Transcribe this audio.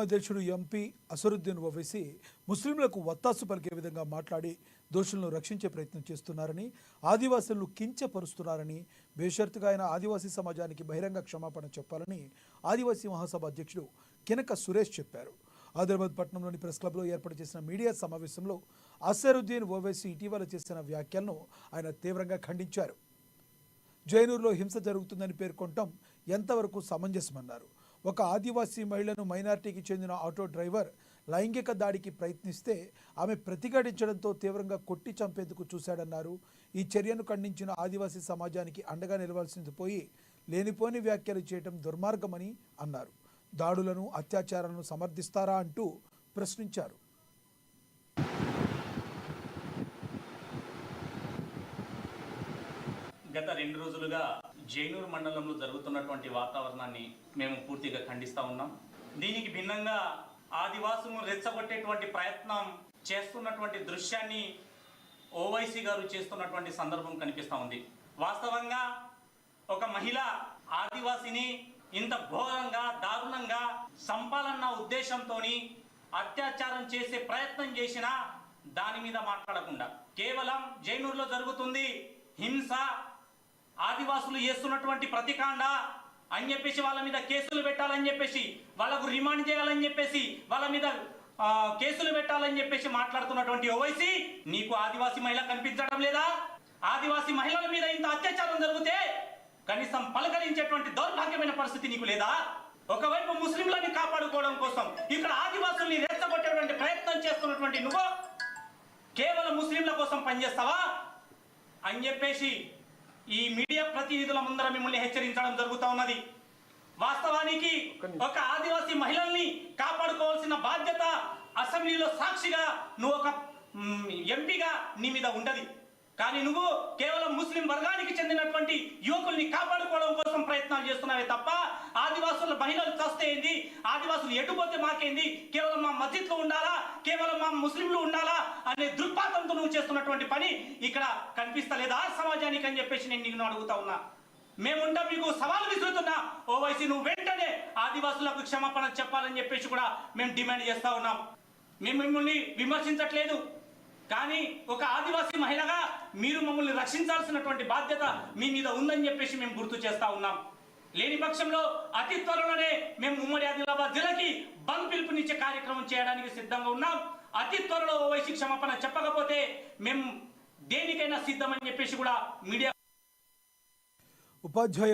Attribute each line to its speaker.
Speaker 1: అధ్యక్షుడు ఎంపీ అసరుద్దీన్ ఓవైసీ ముస్లింలకు వత్తాసు పలికే విధంగా మాట్లాడి దోషులను రక్షించే ప్రయత్నం చేస్తున్నారని ఆదివాసులను కించపరుస్తున్నారని బేషరతుగా ఆయన ఆదివాసీ సమాజానికి బహిరంగ క్షమాపణ చెప్పాలని ఆదివాసీ మహాసభ అధ్యక్షుడు కినక సురేష్ చెప్పారు. ఆదిలాబాద్ పట్టణంలోని ప్రెస్ క్లబ్లో ఏర్పాటు చేసిన మీడియా సమావేశంలో అసరుద్దీన్ ఓవైసీ ఇటీవల చేసిన వ్యాఖ్యలను ఆయన తీవ్రంగా ఖండించారు. జైనూరులో హింస జరుగుతుందని పేర్కొనటం ఎంతవరకు సమంజసమన్నారు? ఒక ఆదివాసీ మహిళను మైనార్టీకి చెందిన ఆటో డ్రైవర్ లైంగిక దాడికి ప్రయత్నిస్తే ఆమె ప్రతిఘటించడంతో తీవ్రంగా కొట్టి చంపేందుకు చూశాడన్నారు. ఈ చర్యను ఖండించిన ఆదివాసీ సమాజానికి అండగా నిలవాల్సింది పోయి లేనిపోని వ్యాఖ్యలు చేయటం దుర్మార్గమని అన్నారు. దాడులను అత్యాచారాలను సమర్థిస్తారా అంటూ ప్రశ్నించారు.
Speaker 2: గత రెండు రోజులుగా జైనూరు మండలంలో జరుగుతున్నటువంటి వాతావరణాన్ని మేము పూర్తిగా ఖండిస్తా ఉన్నాం. దీనికి భిన్నంగా ఆదివాసులను రెచ్చగొట్టేటువంటి ప్రయత్నం చేస్తున్నటువంటి దృశ్యాన్ని ఓవైసీ గారు చేస్తున్నటువంటి సందర్భం కనిపిస్తూ ఉంది. వాస్తవంగా ఒక మహిళ ఆదివాసిని ఇంత ఘోరంగా దారుణంగా చంపాలన్న ఉద్దేశంతోని అత్యాచారం చేసే ప్రయత్నం చేసినా దాని మీద మాట్లాడకుండా. కేవలం జైనూరులో జరుగుతుంది హింస ఆదివాసులు చేస్తున్నటువంటి ప్రతికాండ అని చెప్పేసి వాళ్ళ మీద కేసులు పెట్టాలని చెప్పేసి వాళ్ళకు రిమాండ్ చేయాలని చెప్పేసి వాళ్ళ మీద కేసులు పెట్టాలని చెప్పేసి మాట్లాడుతున్నటువంటి ఓవైసీ నీకు ఆదివాసీ మహిళ కనిపించడం లేదా? ఆదివాసీ మహిళల మీద ఇంత అత్యాచారం జరిగితే కనీసం పలకరించేటువంటి దౌర్భాగ్యమైన పరిస్థితి నీకు లేదా? ఒకవైపు ముస్లింలని కాపాడుకోవడం కోసం ఇక్కడ ఆదివాసుల్ని రెచ్చగొట్టేటువంటి ప్రయత్నం చేస్తున్నటువంటి నువ్వు కేవలం ముస్లింల కోసం పనిచేస్తావా? అని చెప్పేసి ఈ మీడియా ప్రతినిధుల ముందర మిమ్మల్ని హెచ్చరించడం జరుగుతూ ఉన్నది. వాస్తవానికి ఒక ఆదివాసీ మహిళల్ని కాపాడుకోవాల్సిన బాధ్యత అసెంబ్లీలో సాక్షిగా నువ్వు ఒక ఎంపీగా నీ మీద ఉండదు కానీ నువ్వు కేవలం ముస్లిం వర్గానికి చెందినటువంటి యువకుల్ని కాపాడుకోవడం కోసం ప్రయత్నాలు చేస్తున్నావే తప్ప ఆదివాసుల మహిళలు చస్తే ఏంది? ఆదివాసులు ఎటుపోతే మాకేంది? కేవలం మా మస్జిద్లో ఉండాలా? కేవలం మా ముస్లింలు ఉండాలా? అనే దృక్పాతంతో నువ్వు చేస్తున్నటువంటి పని ఇక్కడ కనిపిస్తలేదా సమాజానికి అని చెప్పేసి నేను నిన్ను అడుగుతా ఉన్నా. మేముంటా మీకు సవాలు విసురుతున్నా. ఓవైసీ నువ్వు వెంటనే ఆదివాసులకు క్షమాపణ చెప్పాలని చెప్పేసి కూడా మేము డిమాండ్ చేస్తా ఉన్నాం. మేము మిమ్మల్ని విమర్శించట్లేదు. కానీ ఒక ఆదివాసీ మహిళగా మీరు మమ్మల్ని రక్షించాల్సినటువంటి బాధ్యత మీ మీద ఉందని చెప్పేసి మేము గుర్తు చేస్తా ఉన్నాం. లేని పక్షంలో అతి త్వరలోనే మేము ఉమ్మడి ఆదిలాబాద్ జిల్లాకి బంద్ పిలుపునిచ్చే కార్యక్రమం చేయడానికి సిద్ధంగా ఉన్నాం. అతి త్వరలో ఓవైసీ క్షమాపణ చెప్పకపోతే మేము దేనికైనా సిద్ధమని చెప్పేసి కూడా మీడియా
Speaker 1: ఉపాధ్యాయ